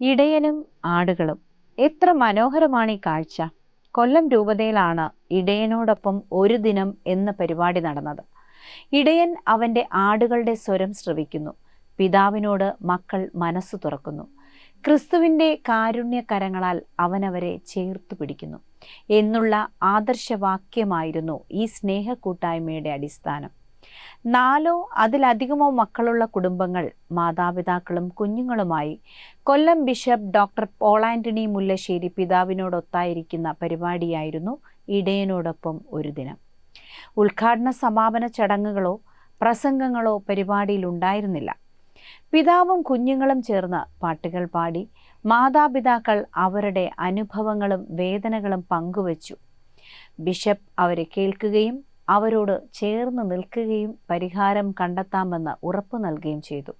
ഇടയനും ആടുകളും. എത്ര മനോഹരമാണ് ഈ കാഴ്ച. കൊല്ലം രൂപതയിലാണ് ഇടയനോടൊപ്പം ഒരു ദിനം എന്ന പരിപാടി നടന്നത്. ഇടയൻ അവന്റെ ആടുകളുടെ സ്വരം ശ്രവിക്കുന്നു. പിതാവിനോട് മക്കൾ മനസ്സ് തുറക്കുന്നു. ക്രിസ്തുവിന്റെ കാരുണ്യകരങ്ങളാൽ അവനവരെ ചേർത്തു പിടിക്കുന്നു. എന്നുള്ള ആദർശവാക്യമായിരുന്നു ഈ സ്നേഹക്കൂട്ടായ്മയുടെ അടിസ്ഥാനം. നാലോ അതിലധികമോ മക്കളുള്ള കുടുംബങ്ങൾ മാതാപിതാക്കളും കുഞ്ഞുങ്ങളുമായി. കൊല്ലം ബിഷപ്പ് ഡോക്ടർ പോളാന്റണി മുല്ലശ്ശേരി പിതാവിനോടൊത്തായിരിക്കുന്ന പരിപാടിയായിരുന്നു ഇടയനോടൊപ്പം ഒരു ദിനം. ഉദ്ഘാടന സമാപന ചടങ്ങുകളോ പ്രസംഗങ്ങളോ പരിപാടിയിൽ ഉണ്ടായിരുന്നില്ല. പിതാവും കുഞ്ഞുങ്ങളും ചേർന്ന് പാട്ടുകൾ പാടി മാതാപിതാക്കൾ അവരുടെ അനുഭവങ്ങളും വേദനകളും പങ്കുവച്ചു. ബിഷപ്പ് അവരെ കേൾക്കുകയും അവരോട് ചേർന്ന് നിൽക്കുകയും പരിഹാരം കണ്ടെത്താമെന്ന് ഉറപ്പു നൽകുകയും ചെയ്തു.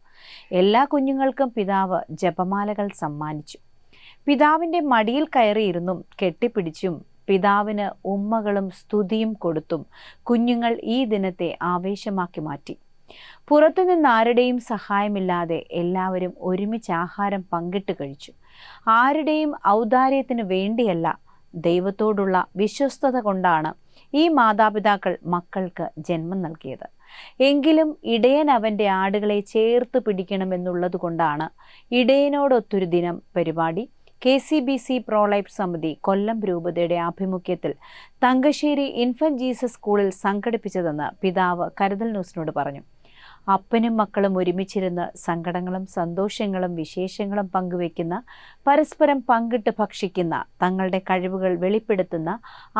എല്ലാ കുഞ്ഞുങ്ങൾക്കും പിതാവ് ജപമാലകൾ സമ്മാനിച്ചു. പിതാവിന്റെ മടിയിൽ കയറിയിരുന്നും കെട്ടിപ്പിടിച്ചും പിതാവിന് ഉമ്മകളും സ്തുതിയും കൊടുത്തും കുഞ്ഞുങ്ങൾ ഈ ദിനത്തെ ആവേശമാക്കി മാറ്റി. പുറത്തുനിന്ന് ആരുടെയും സഹായമില്ലാതെ എല്ലാവരും ഒരുമിച്ച് ആഹാരം പങ്കിട്ട് കഴിച്ചു. ആരുടെയും ഔദാര്യത്തിന് വേണ്ടിയല്ല ദൈവത്തോടുള്ള വിശ്വസ്തത കൊണ്ടാണ് ഈ മാതാപിതാക്കൾ മക്കൾക്ക് ജന്മം നൽകിയത്. എങ്കിലും ഇടയൻ അവന്റെ ആടുകളെ ചേർത്ത് പിടിക്കണമെന്നുള്ളതുകൊണ്ടാണ് ഇടയനോടൊത്തൊരു ദിനം പരിപാടി. K C B C pro life സമിതി കൊല്ലം രൂപതയുടെ ആഭിമുഖ്യത്തിൽ തങ്കശ്ശേരി ഇൻഫന്റ് ജീസസ് സ്കൂളിൽ സംഘടിപ്പിച്ചതെന്ന് പിതാവ് കരുതൽ ന്യൂസിനോട് പറഞ്ഞു. അപ്പനും മക്കളും ഒരുമിച്ചിരുന്ന് സങ്കടങ്ങളും സന്തോഷങ്ങളും വിശേഷങ്ങളും പങ്കുവെക്കുന്ന പരസ്പരം പങ്കിട്ട് ഭക്ഷിക്കുന്ന തങ്ങളുടെ കഴിവുകൾ വെളിപ്പെടുത്തുന്ന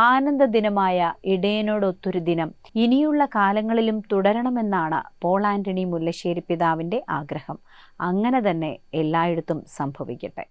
ആനന്ദ ദിനമായ ഇടയനോടൊത്തൊരു ദിനം ഇനിയുള്ള കാലങ്ങളിലും തുടരണമെന്നാണ് പോൾ ആന്റണി മുല്ലശ്ശേരി പിതാവിന്റെ ആഗ്രഹം. അങ്ങനെ തന്നെ എല്ലായിടത്തും സംഭവിക്കട്ടെ.